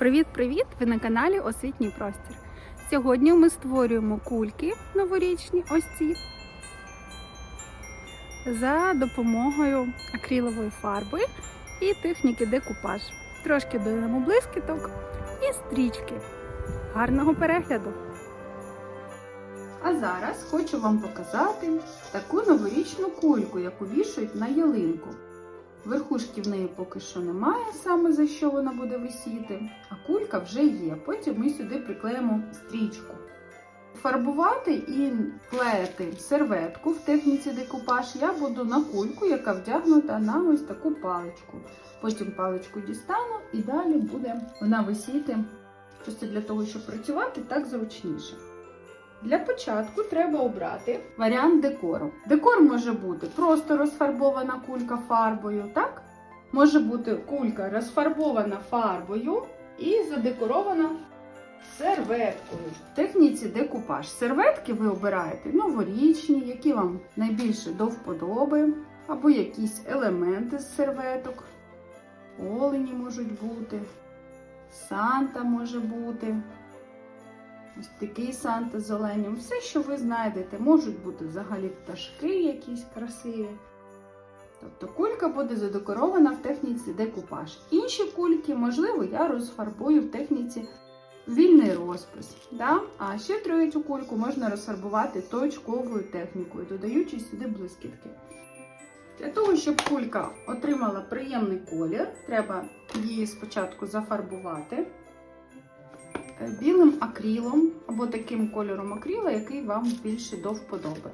Привіт-привіт! Ви на каналі Освітній простір. Сьогодні ми створюємо кульки новорічні, ось ці, за допомогою акрилової фарби і техніки декупаж. Трошки додаємо блискіток і стрічки. Гарного перегляду! А зараз хочу вам показати таку новорічну кульку, яку вішають на ялинку. Верхушки в неї поки що немає, саме за що вона буде висіти, а кулька вже є. Потім ми сюди приклеїмо стрічку. Фарбувати і клеїти серветку в техніці декупаж я буду на кульку, яка вдягнута на ось таку паличку. Потім паличку дістану і далі буде вона висіти просто для того, щоб працювати так зручніше. Для початку треба обрати варіант декору. Декор може бути просто розфарбована кулька фарбою, так? Може бути кулька розфарбована фарбою і задекорована серветкою. В техніці декупаж. Серветки ви обираєте новорічні, які вам найбільше до вподоби, або якісь елементи з серветок. Олені можуть бути, Санта може бути. Ось такий Санта з оленем. Все, що ви знайдете, можуть бути взагалі пташки якісь красиві. Тобто кулька буде задекорована в техніці декупаж. Інші кульки, можливо, я розфарбую в техніці вільний розпис. Да? А ще третю кульку можна розфарбувати точковою технікою, додаючи сюди блискітки. Для того, щоб кулька отримала приємний колір, треба її спочатку зафарбувати білим акрилом або таким кольором акрила, який вам більше до вподоби.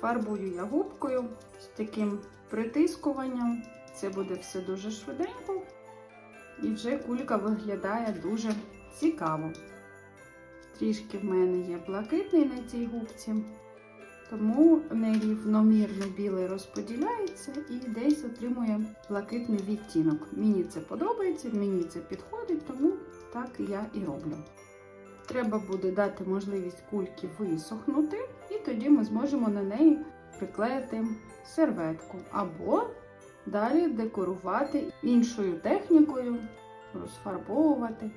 Фарбую я губкою з таким притискуванням. Це буде все дуже швиденько. І вже кулька виглядає дуже цікаво. Трішки в мене є блакитний на цій губці. Тому нерівномірно білий розподіляється і десь отримує блакитний відтінок. Мені це подобається, мені це підходить, тому так я і роблю. Треба буде дати можливість кульки висохнути, і тоді ми зможемо на неї приклеїти серветку або далі декорувати іншою технікою, розфарбовувати.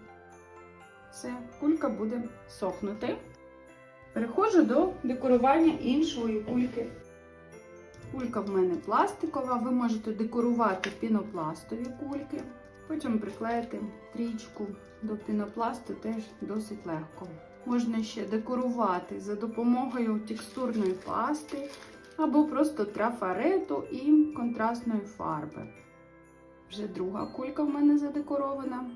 Все, кулька буде сохнути. Переходжу до декорування іншої кульки. Кулька в мене пластикова, ви можете декорувати пінопластові кульки. Потім приклеїти трічку до пінопласту теж досить легко. Можна ще декорувати за допомогою текстурної пасти або просто трафарету і контрастної фарби. Вже друга кулька в мене задекорована.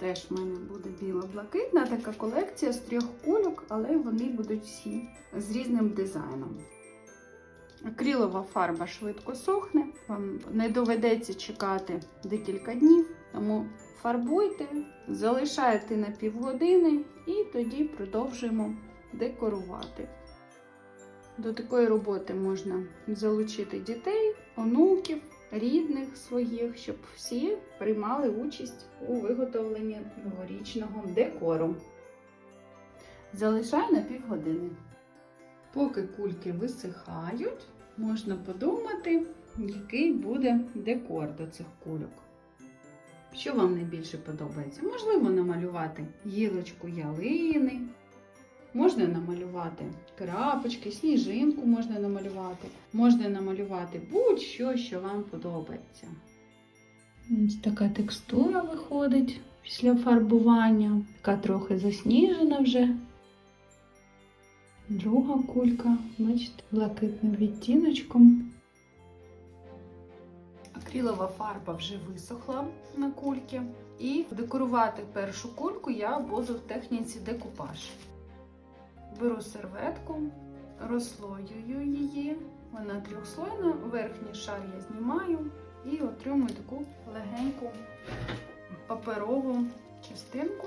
Теж в мене буде біла-блакитна така колекція з трьох кульок, але вони будуть всі з різним дизайном. Акрилова фарба швидко сохне, вам не доведеться чекати декілька днів, тому фарбуйте, залишаєте на півгодини і тоді продовжуємо декорувати. До такої роботи можна залучити дітей, онуків рідних своїх, щоб всі приймали участь у виготовленні новорічного декору. Залишаю на півгодини. Поки кульки висихають, можна подумати, який буде декор до цих кульок. Що вам найбільше подобається? Можливо, намалювати гілочку ялини, можна намалювати крапочки, сніжинку можна намалювати, можна намалювати будь-що, що вам подобається. Ось така текстура виходить після фарбування, така трохи засніжена вже. Друга кулька, бачите, блакитним відтіночком. Акрилова фарба вже висохла на кульки. І декорувати першу кульку я буду в техніці декупаж. Беру серветку, розслоюю її. Вона трьохслойна, верхній шар я знімаю і отримую таку легеньку паперову частинку,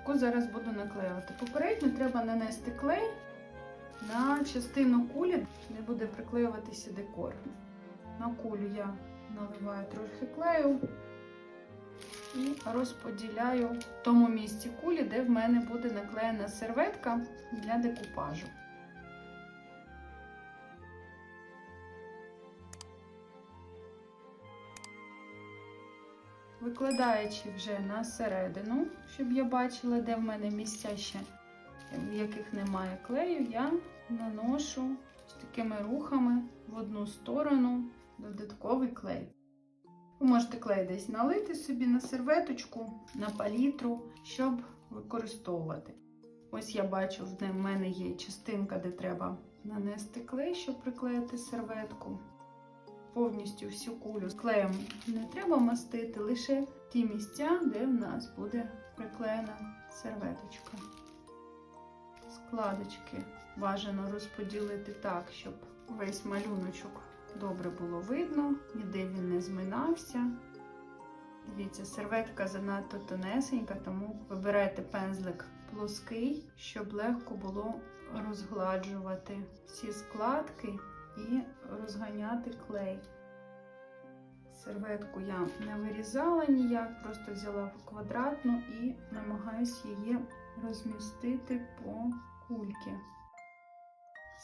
яку зараз буду наклеювати. Попередньо треба нанести клей на частину кулі, де буде приклеюватися декор. На кулю я наливаю трохи клею і розподіляю в тому місці кулі, де в мене буде наклеєна серветка для декупажу. Викладаючи вже на середину, щоб я бачила, де в мене місця ще, в яких немає клею, я наношу з такими рухами в одну сторону додатковий клей. Ви можете клей десь налити собі на серветочку, на палітру, щоб використовувати. Ось я бачу, в мене є частинка, де треба нанести клей, щоб приклеїти серветку. Повністю всю кулю з клеєм не треба мастити, лише ті місця, де в нас буде приклеєна серветочка. Складочки бажано розподілити так, щоб весь малюночок добре було видно, ніде він не зминався. Дивіться, серветка занадто тонесенька, тому вибирайте пензлик плоский, щоб легко було розгладжувати всі складки і розганяти клей. Серветку я не вирізала ніяк, просто взяла квадратну і намагаюся її розмістити по кульки.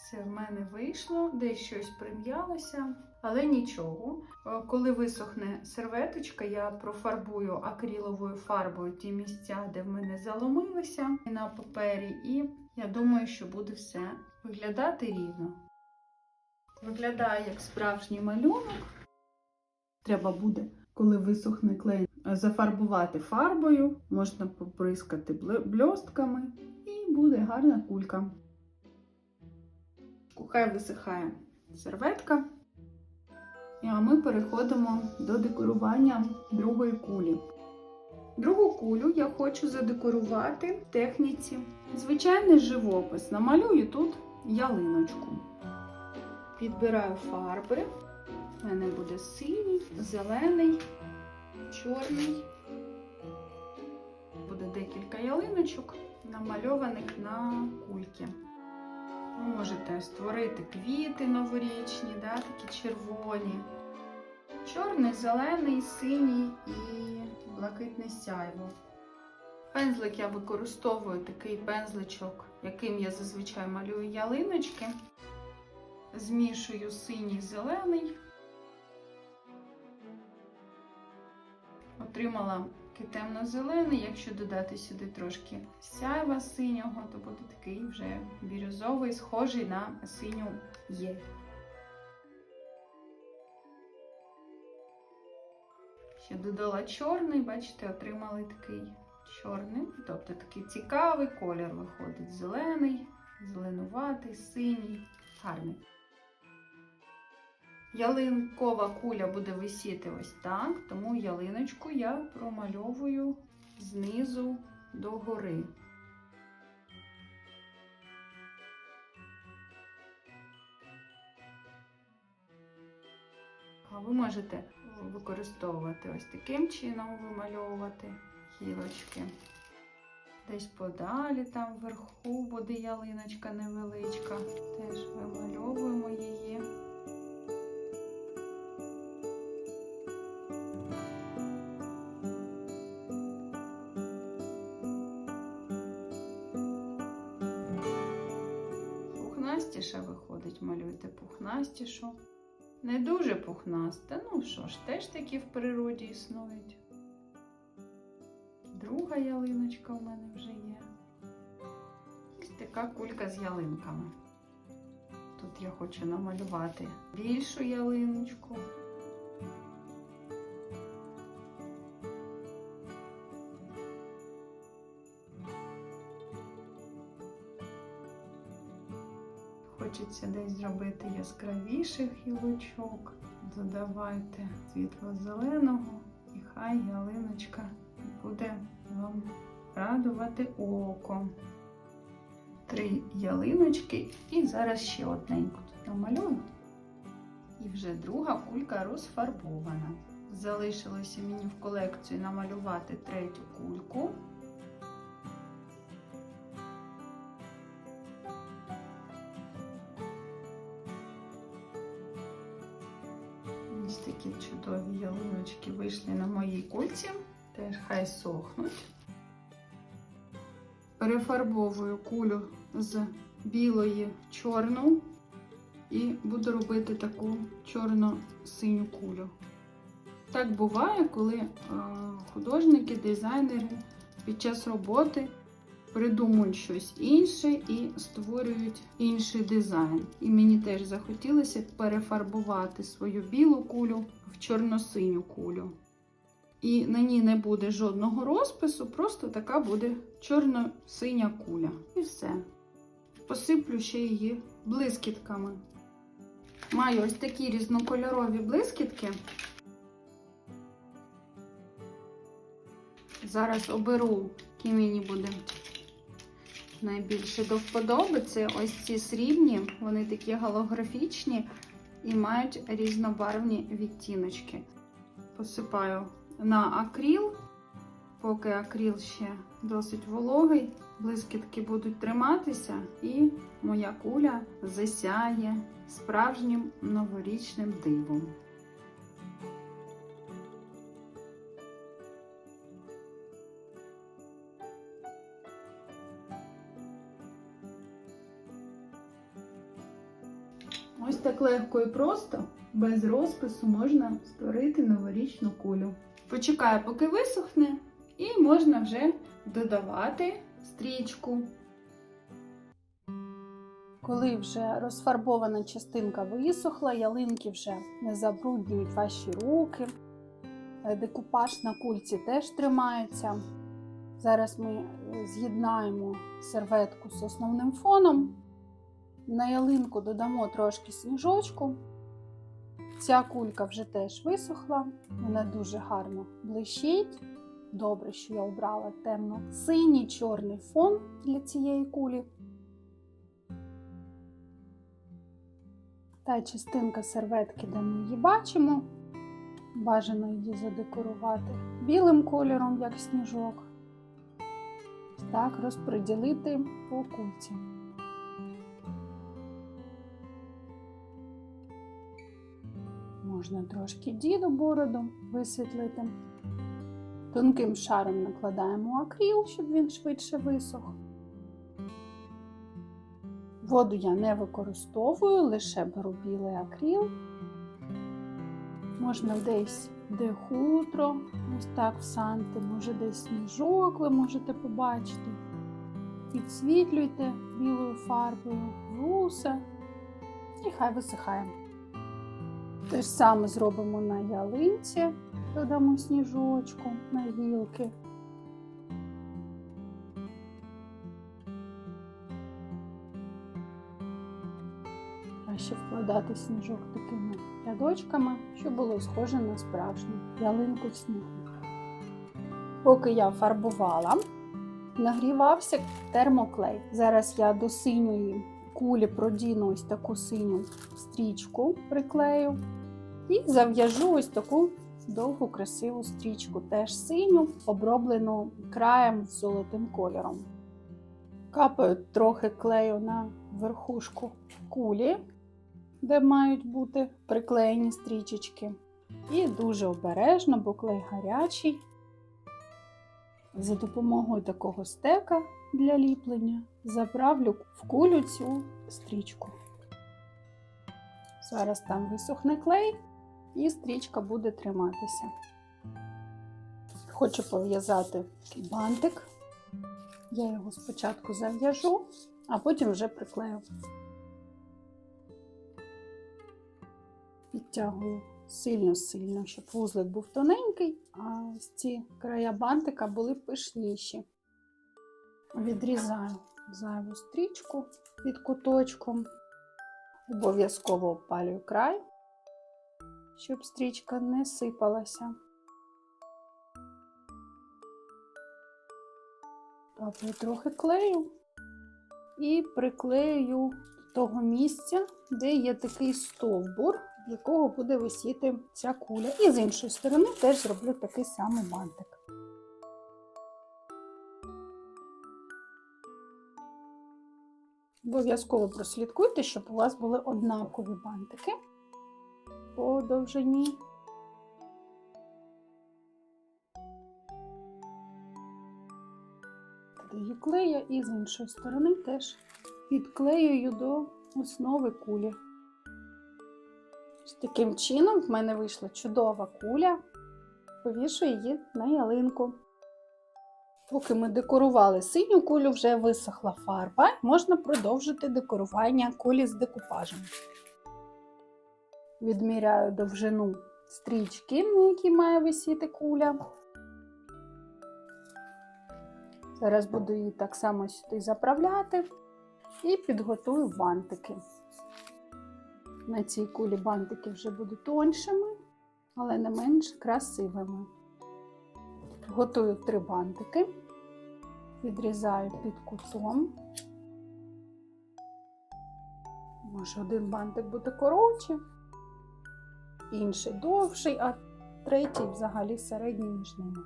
Все в мене вийшло, десь щось прим'ялося, але нічого. Е, Коли висохне серветочка, я профарбую акриловою фарбою ті місця, де в мене заломилися на папері, і я думаю, що буде все виглядати рівно. Виглядає як справжній малюнок. Треба буде, коли висохне клей, зафарбувати фарбою, можна поприскати бле- бльостками, і буде гарна кулька. Хай висихає серветка. А ми переходимо до декорування другої кулі. Другу кулю я хочу задекорувати в техніці. Звичайний живопис. Намалюю тут ялиночку. Підбираю фарби. У мене буде синій, зелений, чорний. Буде декілька ялиночок, намальованих на кульки. Можете створити квіти новорічні, да, такі червоні. Чорний, зелений, синій і блакитне сяйво. Пензлик я використовую такий пензличок, яким я зазвичай малюю ялиночки. Змішую синій зелений. Отримала такий темно-зелений. Якщо додати сюди трошки сяйва синього, то буде такий вже бірюзовий, схожий на синю є. Ще додала чорний, бачите, отримали такий чорний, тобто такий цікавий колір виходить. Зелений, зеленуватий, синій, гарний. Ялинкова куля буде висіти ось так, тому ялиночку я промальовую знизу до гори. А ви можете використовувати ось таким чином вимальовувати гілочки. Десь подалі, там вверху буде ялиночка невеличка. Теж вимальовуємо її. Пухнастіша виходить, малюйте пухнастішу. Не дуже пухнаста, ну що ж, теж такі в природі існують. Друга ялиночка в мене вже є. Ось така кулька з ялинками. Тут я хочу намалювати більшу ялиночку. Хочеться десь зробити яскравіших гілочок. Додавайте світло-зеленого і хай ялиночка буде вам радувати око. Три ялиночки і зараз ще одненьку тут намалюю. І вже друга кулька розфарбована. Залишилося мені в колекцію намалювати третю кульку. Такі чудові ялиночки вийшли на моїй кульці. Теж хай сохнуть. Перефарбовую кулю з білої в чорну і буду робити таку чорно-синю кулю. Так буває, коли е, художники, дизайнери під час роботи придумують щось інше і створюють інший дизайн. І мені теж захотілося перефарбувати свою білу кулю в чорно-синю кулю. І на ній не буде жодного розпису, просто така буде чорно-синя куля. І все. Посиплю ще її блискітками. Маю ось такі різнокольорові блискітки. Зараз оберу, які мені буде найбільше до вподоби. Це ось ці срібні, вони такі голографічні і мають різнобарвні відтіночки. Посипаю на акріл, поки акріл ще досить вологий, блискітки будуть триматися, і моя куля засяє справжнім новорічним дивом. Так легко і просто, без розпису можна створити новорічну кулю. Почекаю, поки висохне, і можна вже додавати стрічку. Коли вже розфарбована частинка висохла, ялинки вже не забруднюють ваші руки. Декупаж на кульці теж тримається. Зараз ми е, з'єднаємо серветку з основним фоном. На ялинку додамо трошки сніжочку. Ця кулька вже теж висохла, вона дуже гарно блищить. Добре, що я обрала темно-синій чорний фон для цієї кулі. Та частинка серветки, де ми її бачимо. Бажано її задекорувати білим кольором, як сніжок. Так, розподілити по кульці. Можна трошки діду бороду висвітлити. Тонким шаром накладаємо акріл, щоб він швидше висох. Воду я не використовую, лише беру білий акріл. Можна десь де хутро, ось так в санти, може десь сніжок ви можете побачити. Підсвітлюйте білою фарбою вуса і хай висихає. Те ж саме зробимо на ялинці, додамо сніжочку на гілки. Краще вкладати сніжок такими рядочками, щоб було схоже на справжню ялинку снігу. Поки я фарбувала, нагрівався термоклей. Зараз я до синьої кулі продіну ось таку синю стрічку, приклею і зав'яжу ось таку довгу красиву стрічку, теж синю, оброблену краєм золотим кольором. Капаю трохи клею на верхушку кулі, де мають бути приклеєні стрічечки. І дуже обережно, бо клей гарячий. За допомогою такого стека для ліплення заправлю в кулю цю стрічку. Зараз там висохне клей, і стрічка буде триматися. Хочу пов'язати бантик. Я його спочатку зав'яжу, а потім вже приклею. Підтягую сильно-сильно, щоб вузлик був тоненький, а ці края бантика були пишніші. Відрізаю зайву стрічку під куточком, обов'язково опалюю край, щоб стрічка не сипалася. Капаю трохи клею і приклею до того місця, де є такий стовбур, з якого буде висіти ця куля. І з іншої сторони теж зроблю такий самий бантик. Обов'язково прослідкуйте, щоб у вас були однакові бантики по довжині. Клея і з іншої сторони теж підклеюю до основи кулі. Таким чином в мене вийшла чудова куля повішу її на ялинку. Поки ми декорували синю кулю, вже висохла фарба, можна продовжити декорування кулі з декупажем. Відміряю довжину стрічки, на якій має висіти куля. Зараз буду її так само сюди заправляти і підготую бантики. На цій кулі бантики вже будуть тоншими, але не менш красивими. Готую три бантики, відрізаю під кутом. Може, один бантик буде коротший, інший довший, а третій взагалі середній між ними.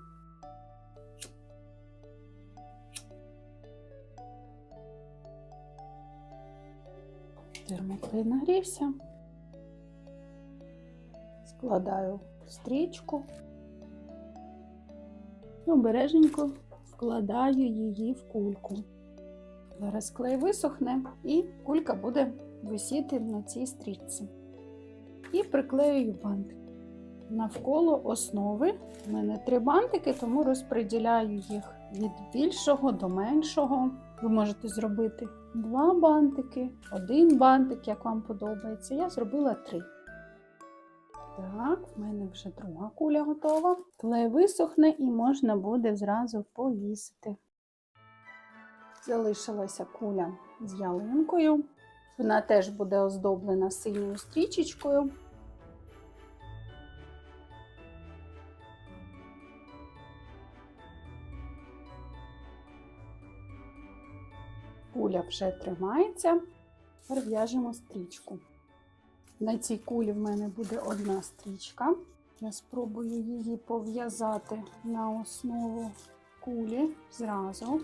Термоклей нагрівся. Складаю стрічку. І обережненько вкладаю її в кульку. Зараз клей висохне і кулька буде висіти на цій стрічці. І приклеюю бантик. Навколо основи в мене три бантики, тому розподіляю їх від більшого до меншого. Ви можете зробити два бантики, один бантик, як вам подобається. Я зробила три. Так, в мене вже друга куля готова. Клей висохне і можна буде зразу повісити. Залишилася куля з ялинкою. Вона теж буде оздоблена синьою стрічечкою. Куля вже тримається. Тепер в'яжемо стрічку. На цій кулі в мене буде одна стрічка. Я спробую її пов'язати на основу кулі зразу.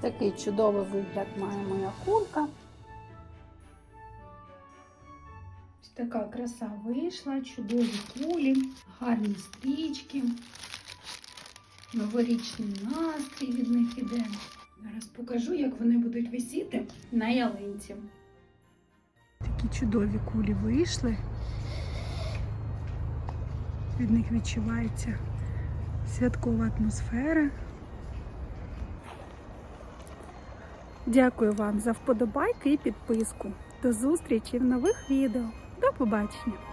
Такий чудовий вигляд має моя кулька. Така краса вийшла, чудові кулі, гарні стрічки, новорічний настрій від них іде. Зараз покажу, як вони будуть висіти на ялинці. Такі чудові кулі вийшли. Від них відчувається святкова атмосфера. Дякую вам за вподобайки і підписку. До зустрічі в нових відео. До побачення!